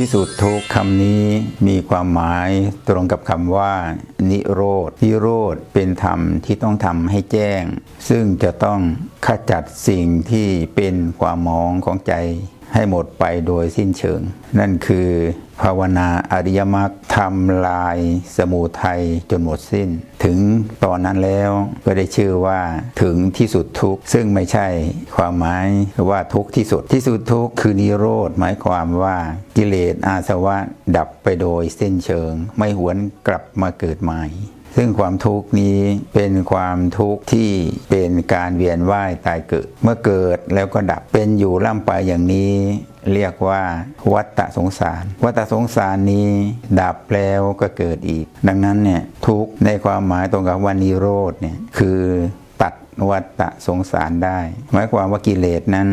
ที่สุดทุกคำนี้มีความหมายตรงกับคำว่า นิโรธนิโรธเป็นธรรมที่ต้องทำให้แจ้ง ซึ่งจะต้องขจัดสิ่งที่เป็นความมองของใจ ให้หมดไปโดยสิ้นเชิง นั่นคือภาวนาอริยมรรคทำลายสมุทัยจนหมดสิ้น ถึงตอนนั้นแล้วก็ได้ชื่อว่าถึงที่สุดทุกข์ ซึ่งไม่ใช่ความหมายว่าทุกข์ที่สุดที่สุดทุกข์คือนิโรธหมายความว่ากิเลสอาสวะดับไปโดยสิ้นเชิง ไม่หวนกลับมาเกิดใหม่ ซึ่งความทุกข์นี้เป็นความทุกข์ที่เป็นการเวียนว่ายตายเกิด เมื่อเกิดแล้วก็ดับเป็นอยู่ล่ำไปอย่างนี้เรียกว่าวัฏฏะสงสาร วัฏฏะสงสารนี้ดับแล้วก็เกิดอีก ดังนั้นเนี่ยทุกข์ในความหมายตรงกับว่านิโรธเนี่ยคือตัดวัฏฏะสงสารได้ หมายความว่ากิเลสนั้น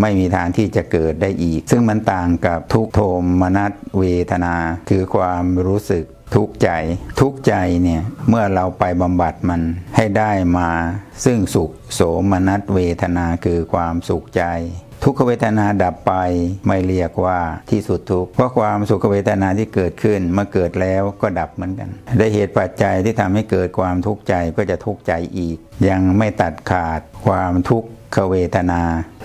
ไม่มีทางที่จะเกิดได้อีก ซึ่งมันต่างกับทุกโทมนัสเวทนา คือความรู้สึก ทุกข์ใจทุกข์ใจเนี่ยเมื่อเราไปบำบัดมันให้ได้มา ซึ่งสุขโสมนัสเวทนาคือความสุขใจ ทุกขเวทนาดับไปไม่เรียกว่าที่สุดทุกข์เพราะความสุขเวทนาที่เกิดขึ้นเมื่อเกิดแล้วก็ดับเหมือนกัน ได้เหตุปัจจัยที่ทำให้เกิดความทุกข์ใจก็จะทุกข์ใจอีก ยังไม่ตัดขาดความทุกขเวทนา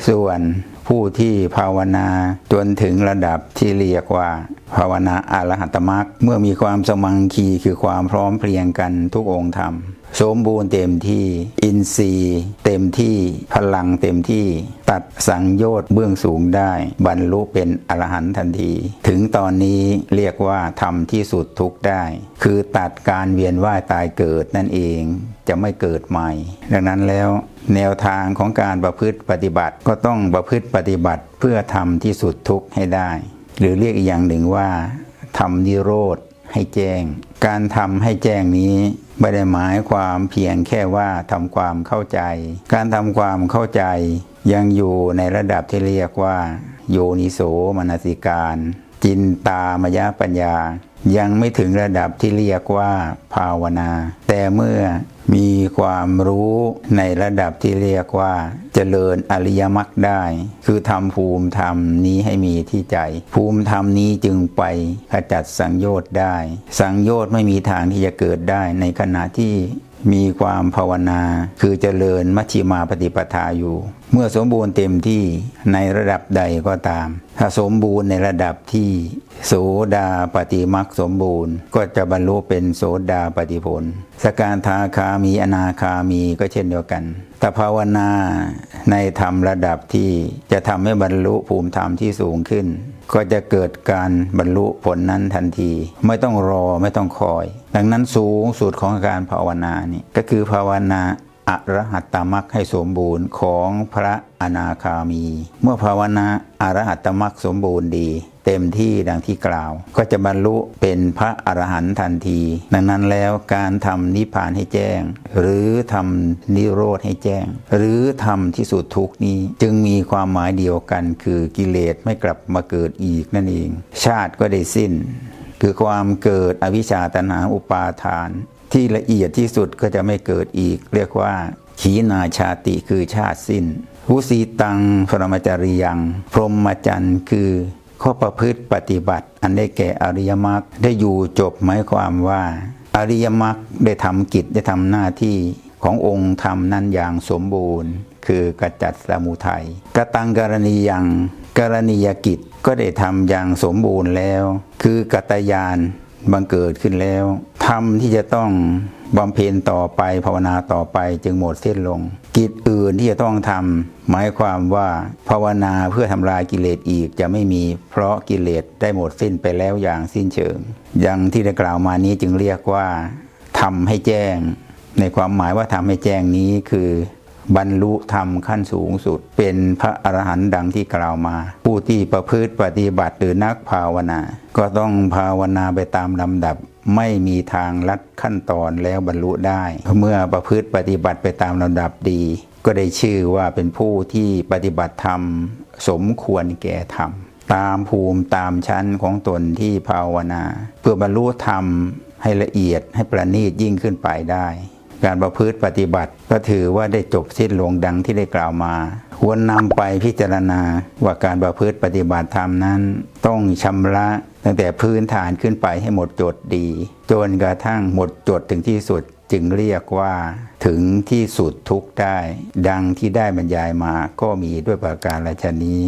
ส่วน ผู้ที่ภาวนาจนถึงระดับที่เรียกว่า ภาวนาอรหัตมรรคเมื่อมีความสมังคีคือความพร้อมเพรียงกันทุกองค์ธรรม สมบูรณ์เต็มที่อินทรีย์ เต็มที่พลังเต็มที่ ตัดสังโยชน์เบื้องสูงได้ บรรลุเป็นอรหันต์ทันที ถึงตอนนี้เรียกว่าทำที่สุดทุกได้ คือตัดการเวียนว่ายตายเกิดนั่นเองจะไม่เกิดใหม่ ดังนั้นแล้ว แนวทางของการประพฤติปฏิบัติก็ต้องประพฤติปฏิบัติเพื่อทำที่สุดทุกข์ให้ได้ หรือเรียกอีกอย่างหนึ่งว่าทำนิโรธให้แจ้ง การทำให้แจ้งนี้ไม่ได้หมายความเพียงแค่ว่าทำความเข้าใจ การทำความเข้าใจยังอยู่ในระดับที่เรียกว่า โยนิโสมนสิการ จินตามยปัญญา ยังไม่ถึงระดับที่เรียกว่าภาวนา แต่เมื่อมีความรู้ในระดับที่เรียกว่า เจริญอริยมรรคได้ คือทำภูมิธรรมนี้ให้มีที่ใจ ภูมิธรรมนี้จึงไปขจัดสังโยชน์ได้ สังโยชน์ไม่มีทางที่จะเกิดได้ในขณะที่มีความภาวนา คือเจริญมัชฌิมาปฏิปทาอยู่ เมื่อสมบูรณ์เต็มที่ในระดับใดก็ตาม ถ้าสมบูรณ์ในระดับที่โสดาปฏิมักสมบูรณ์ ก็จะบรรลุเป็นโสดาปฏิผล สการทาคามีอนาคามีก็เช่นเดียวกันแต่ภาวนาในธรรมระดับที่จะทำให้บรรลุภูมิธรรมที่สูงขึ้น ก็จะเกิดการบรรลุผลนั้นทันที ไม่ต้องรอไม่ต้องคอย ดังนั้นสูงสุดของการภาวนานี่ก็คือภาวนา อรหัตตมรรคให้สมบูรณ์ของพระอนาคามี เมื่อภาวนาอรหัตตมรรคสมบูรณ์ดี เต็มที่ดังที่กล่าว ก็จะบรรลุเป็นพระอรหันต์ทันที ดังนั้นแล้วการทำนิพพานให้แจ้ง หรือทำนิโรธให้แจ้ง หรือทำที่สุดทุกนี้จึงมีความหมายเดียวกัน คือกิเลสไม่กลับมาเกิดอีกนั่นเอง ชาติก็ได้สิ้น คือความเกิดอวิชชาตัณหาอุปาทาน ที่ละเอียดที่สุดก็จะไม่เกิดอีก เรียกว่าขีนาชาติคือชาติสิ้นหุสีตังพรหมจริยัง พรหมจรรย์คือ ข้อประพฤติปฏิบัติ อันได้แก่อริยมรรคได้อยู่จบหมายความว่า อริยมรรคได้ทำกิจได้ทำหน้าที่ขององค์ธรรมนั้นอย่างสมบูรณ์ คือกจัดสมุทัยกระตังกรณียังกรณียกิจก็ได้ทำอย่างสมบูรณ์แล้ว คือกัตยาน บังเกิดขึ้นแล้วธรรมที่จะต้องบำเพ็ญต่อไปภาวนาต่อไปจึงหมดสิ้นลง กิจอื่นที่จะต้องทำหมายความว่าภาวนาเพื่อทำลายกิเลสอีกจะไม่มีเพราะกิเลสได้หมดสิ้นไปแล้วอย่างสิ้นเชิง อย่างที่ได้กล่าวมานี้จึงเรียกว่าทำให้แจ้ง ในความหมายว่าทำให้แจ้งนี้คือบรรลุธรรมขั้นสูงสุด เป็นพระอรหันต์ดังที่กล่าวมา ผู้ที่ประพฤติปฏิบัติหรือนักภาวนา ก็ต้องภาวนาไปตามลำดับ ไม่มีทางลัดขั้นตอนแล้วบรรลุได้ เมื่อประพฤติปฏิบัติไปตามลำดับดี ก็ได้ชื่อว่าเป็นผู้ที่ปฏิบัติธรรม สมควรแก่ธรรม ตามภูมิตามชั้นของตนที่ภาวนา เพื่อบรรลุธรรมให้ละเอียดให้ประณีตยิ่งขึ้นไปได้ การประพฤติปฏิบัติ ก็ถือว่าได้จบสิ้นลงดังที่ได้กล่าวมาควรนำไปพิจารณาว่าการประพฤติปฏิบัติธรรมนั้น ต้องชำระตั้งแต่พื้นฐานขึ้นไปให้หมดจดดี จนกระทั่งหมดจดถึงที่สุดจึงเรียกว่าถึงที่สุดทุกได้ ดังที่ได้บรรยายมาก็มีด้วยประการราชนี้